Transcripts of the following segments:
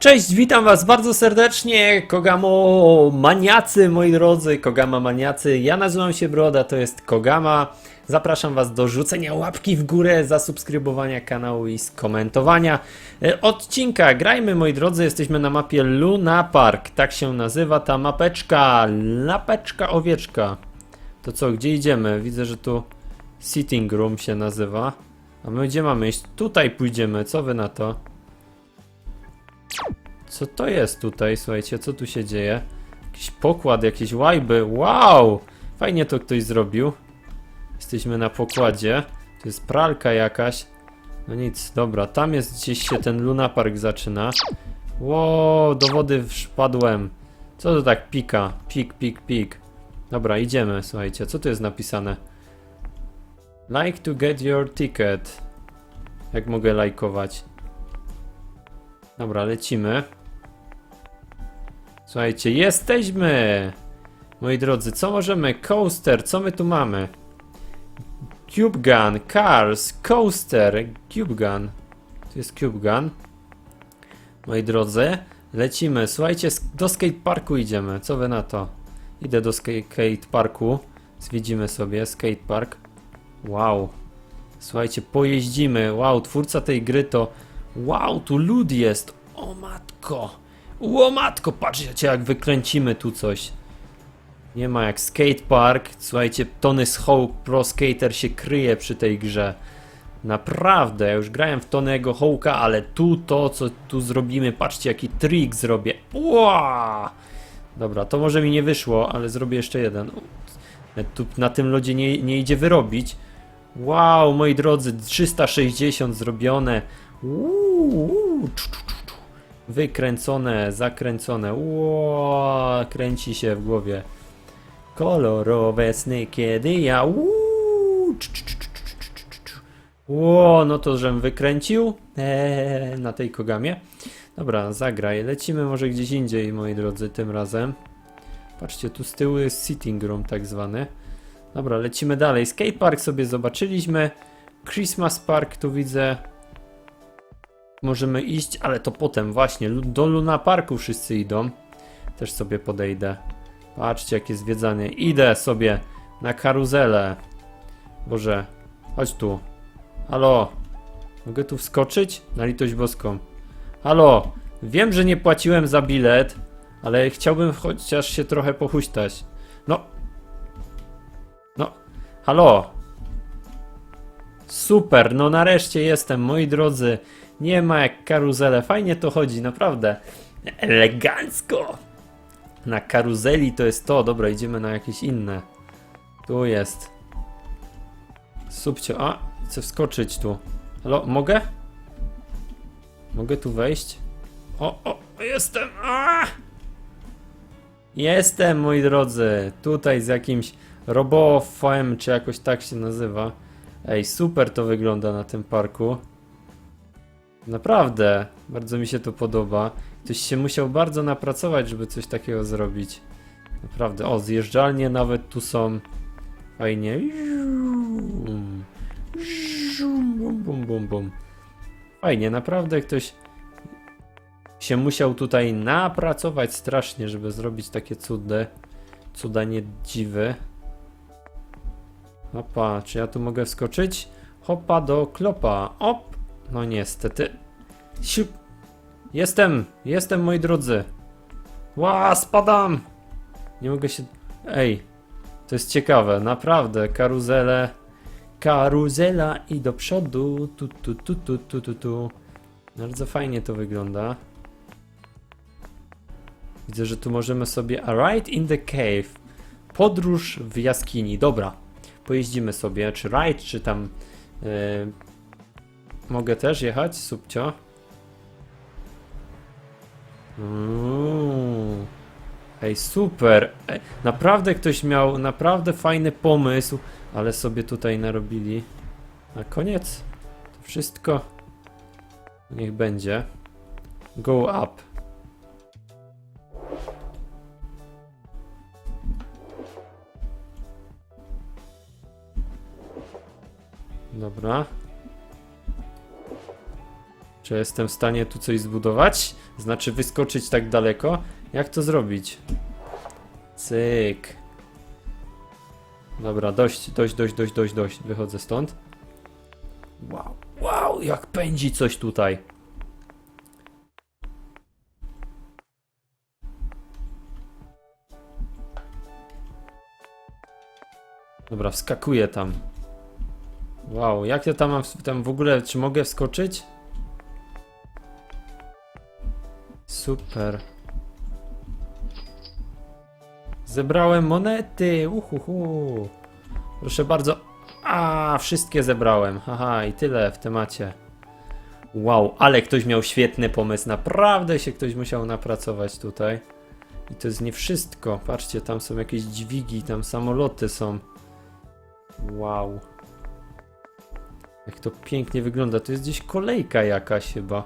Cześć, witam was bardzo serdecznie, Kogamo maniacy, moi drodzy, Kogama maniacy. Ja nazywam się Broda, to jest Kogama. Zapraszam was do rzucenia łapki w górę, zasubskrybowania kanału i skomentowania e, odcinka. Grajmy, moi drodzy, jesteśmy na mapie Luna Park, tak się nazywa ta mapeczka, lapeczka owieczka. To co, gdzie idziemy? Widzę, że tu sitting room się nazywa. A my gdzie mamy iść? Tutaj pójdziemy, co wy na to? Co to jest tutaj? Słuchajcie, co tu się dzieje? Jakiś pokład, jakieś łajby. Wow! Fajnie to ktoś zrobił. Jesteśmy na pokładzie. To jest pralka jakaś. No nic, dobra, tam jest gdzieś się ten Luna Park zaczyna. Wow, do wody wpadłem. Co to tak pika? Pik, pik, pik. Dobra, idziemy, słuchajcie, co tu jest napisane? Like to get your ticket. Jak mogę lajkować? Dobra, lecimy. Słuchajcie, jesteśmy! Moi drodzy, co możemy? Coaster, co my tu mamy? Cube Gun, Cars, Coaster, Cube Gun. Tu jest Cube Gun. Moi drodzy, lecimy. Słuchajcie, do skateparku idziemy. Co wy na to? Idę do ska- skateparku. Zwiedzimy sobie skatepark. Wow. Słuchajcie, pojeździmy. Wow, twórca tej gry to. Wow, tu lud jest. O matko. O matko, patrzcie jak wykręcimy tu coś. Nie ma jak skatepark. Słuchajcie, Tony Hawk Pro Skater się kryje przy tej grze. Naprawdę, ja już grałem w Tonego Hawka, ale tu to, co tu zrobimy, patrzcie jaki trik zrobię. Ła! Dobra, to może mi nie wyszło, ale zrobię jeszcze jeden. Tu na tym lodzie nie, nie idzie wyrobić. Wow, moi drodzy, 360 zrobione. Uuu. Wykręcone, zakręcone. Ło, kręci się w głowie. Kolorowe sny, kiedy ja. Ło, no to żem wykręcił eee, na tej kogamie. Dobra, zagraj. Lecimy może gdzieś indziej, moi drodzy, tym razem. Patrzcie, tu z tyłu jest sitting room tak zwany. Dobra, lecimy dalej. Skatepark sobie zobaczyliśmy. Christmas Park tu widzę. Możemy iść, ale to potem właśnie. Do Luna Parku wszyscy idą. Też sobie podejdę. Patrzcie, jakie zwiedzanie. Idę sobie na karuzelę. Boże, chodź tu. Halo. Mogę tu wskoczyć? Na litość boską. Halo. Wiem, że nie płaciłem za bilet, ale chciałbym chociaż się trochę pochuśtać. No, no, halo. Super, no nareszcie jestem, moi drodzy. Nie ma jak karuzele, fajnie to chodzi, naprawdę. Elegancko. Na karuzeli to jest to, dobra, idziemy na jakieś inne. Tu jest. Subcio, a, chcę wskoczyć tu. Halo, mogę? Mogę tu wejść? O, o, jestem, a! Jestem, moi drodzy, tutaj z jakimś Robofem, czy jakoś tak się nazywa. Ej, super to wygląda na tym parku. Naprawdę, bardzo mi się to podoba. Ktoś się musiał bardzo napracować, żeby coś takiego zrobić. Naprawdę, o, zjeżdżalnie nawet tu są. Fajnie. Bum, bum, bum, bum. Fajnie, naprawdę ktoś się musiał tutaj napracować strasznie, żeby zrobić takie cudy. Cuda nie dziwy. Hopa, czy ja tu mogę wskoczyć? Hopa do klopa. Op! No niestety. Jestem, jestem moi drodzy. Ła, spadam! Nie mogę się... Ej, to jest ciekawe, naprawdę. Karuzele. Karuzela i do przodu. Tu, tu, tu, tu, tu, tu, tu. Bardzo fajnie to wygląda. Widzę, że tu możemy sobie a ride in the cave. Podróż w jaskini. Dobra. Pojeździmy sobie, czy ride, czy tam yy, mogę też jechać, subcio. Uuu. Ej, super. Ej, naprawdę ktoś miał naprawdę fajny pomysł, ale sobie tutaj narobili. Na koniec to wszystko niech będzie. Go up. Dobra. Czy jestem w stanie tu coś zbudować? Znaczy wyskoczyć tak daleko? Jak to zrobić? Cyk. Dobra, dość, dość, dość, dość, dość, dość. Wychodzę stąd. Wow, wow, jak pędzi coś tutaj. Dobra, wskakuję tam. Wow, jak ja tam mam, w- tam w ogóle, czy mogę wskoczyć? Super. Zebrałem monety, uhuhu. Proszę bardzo. A, wszystkie zebrałem. Haha, i tyle w temacie. Wow, ale ktoś miał świetny pomysł. Naprawdę się ktoś musiał napracować tutaj. I to jest nie wszystko. Patrzcie, tam są jakieś dźwigi, tam samoloty są. Wow. Jak to pięknie wygląda. Tu jest gdzieś kolejka jakaś chyba.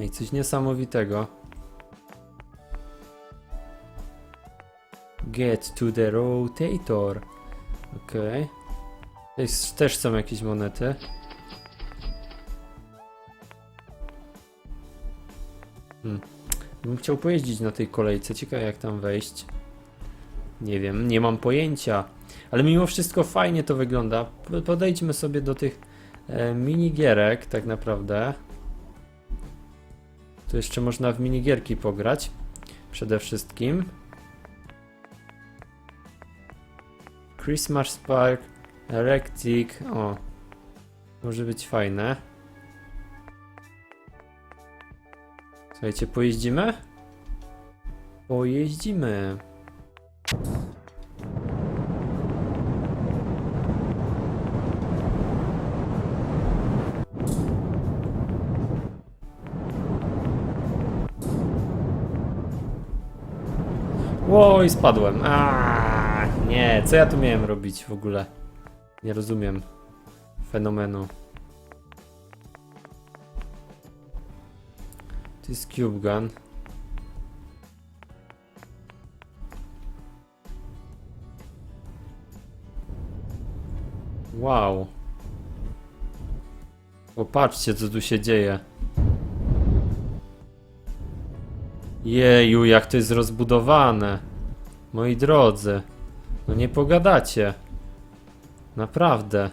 Ej, coś niesamowitego. Get to the rotator. Okej. Okay. Też są jakieś monety. Hmm. Bym chciał pojeździć na tej kolejce. Ciekawe jak tam wejść. Nie wiem, nie mam pojęcia. Ale mimo wszystko fajnie to wygląda. Po- Podejdźmy sobie do tych e, minigierek, tak naprawdę. Tu jeszcze można w minigierki pograć. Przede wszystkim. Christmas Spark, Electric. O, może być fajne. Słuchajcie, pojeździmy? Pojeździmy. Oj, spadłem. Aaaa, nie, co ja tu miałem robić w ogóle? Nie rozumiem fenomenu. To jest Cube Gun. Wow. Popatrzcie, co tu się dzieje. Jeju, jak to jest rozbudowane. Moi drodzy. No nie pogadacie. Naprawdę.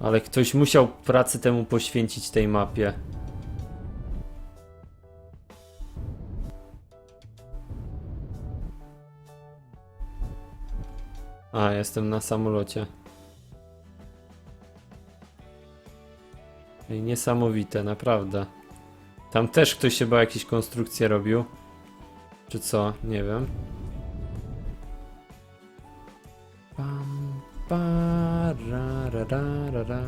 Ale ktoś musiał pracy temu poświęcić tej mapie. A, jestem na samolocie. Niesamowite, naprawdę. Tam też ktoś chyba jakieś konstrukcje robił. Czy co? Nie wiem. Pam, pa, ra, ra, ra, ra.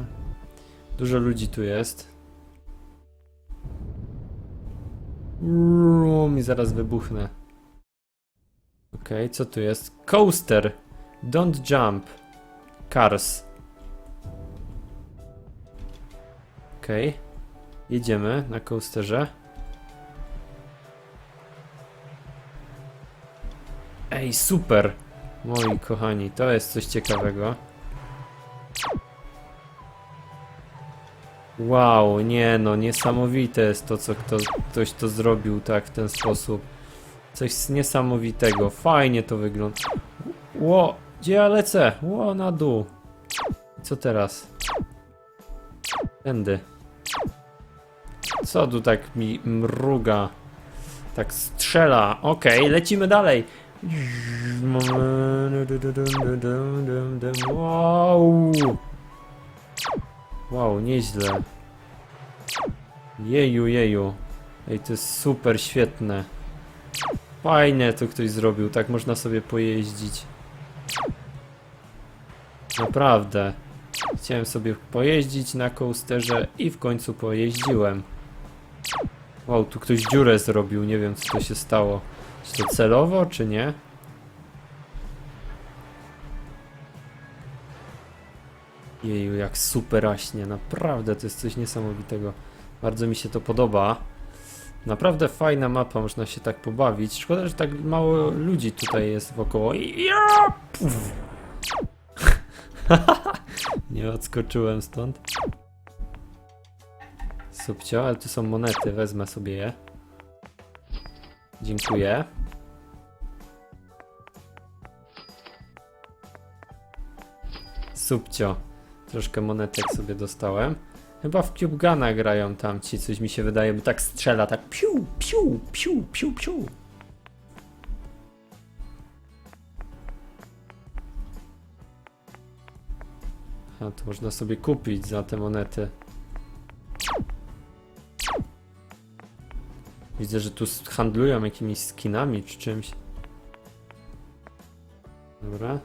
Dużo ludzi tu jest. Uuu, mi zaraz wybuchnę. Okej, co tu jest? Coaster. Don't jump. Cars. Okej. Jedziemy na coasterze. Ej, super! Moi kochani, to jest coś ciekawego. Wow, nie no, niesamowite jest to, co kto, ktoś to zrobił tak w ten sposób. Coś niesamowitego, fajnie to wygląda. Ło, gdzie ja lecę? Ło, na dół. Co teraz? Tędy. Co tu tak mi mruga? Tak strzela. Okej, lecimy dalej. Wow. Wow, nieźle. Jeju, jeju. Ej, to jest super, świetne. Fajne to ktoś zrobił, tak można sobie pojeździć. Naprawdę. Chciałem sobie pojeździć na coasterze i w końcu pojeździłem. Wow, tu ktoś dziurę zrobił, nie wiem co się stało. Czy to celowo, czy nie? Jeju, jak superaśnie, naprawdę to jest coś niesamowitego. Bardzo mi się to podoba. Naprawdę fajna mapa, można się tak pobawić. Szkoda, że tak mało ludzi tutaj jest wokoło. Ja! Nie odskoczyłem stąd. Subcio, ale tu są monety, wezmę sobie je. Dziękuję. Subcio. Troszkę monetek sobie dostałem. Chyba w Cube Guna grają tam ci, coś mi się wydaje, bo tak strzela, tak piu, piu, piu, piu, piu. A to można sobie kupić za te monety. Widzę, że tu handlują jakimiś skinami czy czymś. Dobra.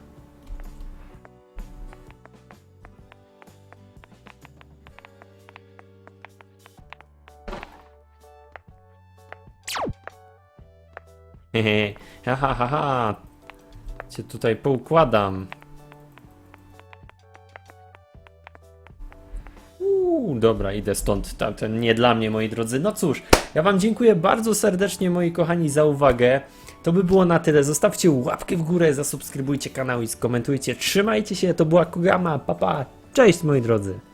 Hehe, ha ha ha ha. Cię tutaj poukładam. Dobra, idę stąd. Tamten nie dla mnie, moi drodzy. No cóż, ja Wam dziękuję bardzo serdecznie, moi kochani, za uwagę. To by było na tyle. Zostawcie łapkę w górę, zasubskrybujcie kanał i skomentujcie. Trzymajcie się, to była Kogama. Papa. Pa. Cześć, moi drodzy.